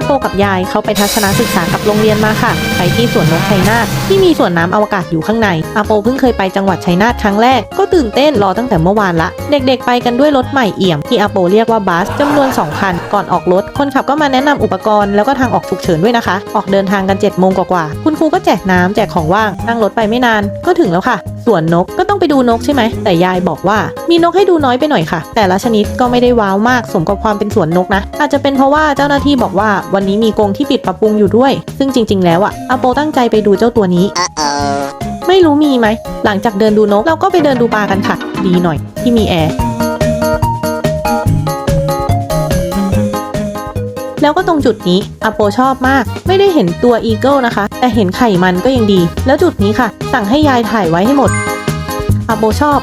อาโปกับยายเขาไปทัศนศึกษากับโรงเรียนมาค่ะ ไปที่สวนนกชัยนาทที่มีสวนน้ำอวกาศอยู่ข้างใน อาโปเพิ่งเคยไปจังหวัดชัยนาทครั้งแรก ก็ตื่นเต้นรอตั้งแต่เมื่อวานละ เด็กๆ ไปกันด้วยรถใหม่เอี่ยม ที่อาโปเรียกว่าบัสจำนวน2คันก่อนออกรถ คนขับก็มาแนะนำอุปกรณ์แล้วก็ทางออกฉุกเฉินด้วยนะคะ ออกเดินทางกัน7จ็ดโมงกว่าๆคุณครูก็แจกน้ำแจกของว่างนั่งรถไปไม่นานก็ถึงแล้วค่ะ สวนนกก็ต้องไปดูนกใช่ไหม แต่ยายบอกว่ามีนกให้ดูน้อยไปหน่อยค่ะ แต่ละชนิดก็ไม่ได้ว้าวมากสมกับความเป็นสวนนกนะ อาจจะเป็นเพราะว่าเจ้าหน้าที่บอกว่าวันนี้มีกรงที่ปิดปรับปรุงอยู่ด้วย ซึ่งจริง ๆ แล้วอะอาโปตั้งใจไปดูเจ้าตัวนี้ Uh-oh. ไม่รู้มีไหม หลังจากเดินดูนกเราก็ไปเดินดูปลากันค่ะ ดีหน่อยที่มีแอร์ แล้วก็ตรงจุดนี้อโปชอบมาก ไม่ได้เห็นตัวอีเกิลนะคะ แต่เห็นไข่มันก็ยังดี แล้วจุดนี้ค่ะ สั่งให้ยายถ่ายไว้ให้หมดอโปชอบ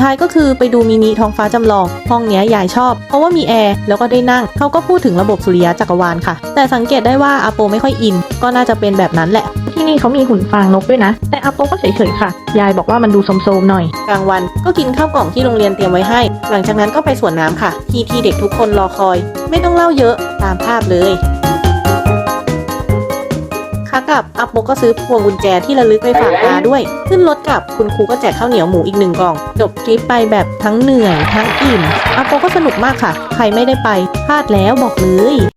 ท้ายก็คือไปดูมินิท้องฟ้าจำลอง ห้องเนี้ยยายชอบ เพราะว่ามีแอร์แล้วก็ได้นั่ง เขาก็พูดถึงระบบสุริยะจักรวาลค่ะ แต่สังเกตได้ว่าอาโปไม่ค่อยอิน ก็น่าจะเป็นแบบนั้นแหละ ที่นี่เขามีหุ่นฟางนกด้วยนะ แต่อาโปก็เฉยๆค่ะ ยายบอกว่ามันดูโสมๆหน่อย กลางวันก็กินข้าวกล่องที่โรงเรียนเตรียมไว้ให้ หลังจากนั้นก็ไปสวนน้ำค่ะ ที่ที่เด็กทุกคนรอคอย ไม่ต้องเล่าเยอะตามภาพเลยขา กลับอาโปก็ซื้อพวงกุญแจที่ระลึกไปฝากตาด้วย ขึ้นรถกลับคุณครูก็แจกข้าวเหนียวหมูอีกหนึ่งกล่อง จบทริปไปแบบทั้งเหนื่อยทั้งอิ่มอาโปก็สนุกมากค่ะ ใครไม่ได้ไปพลาดแล้วบอกเลย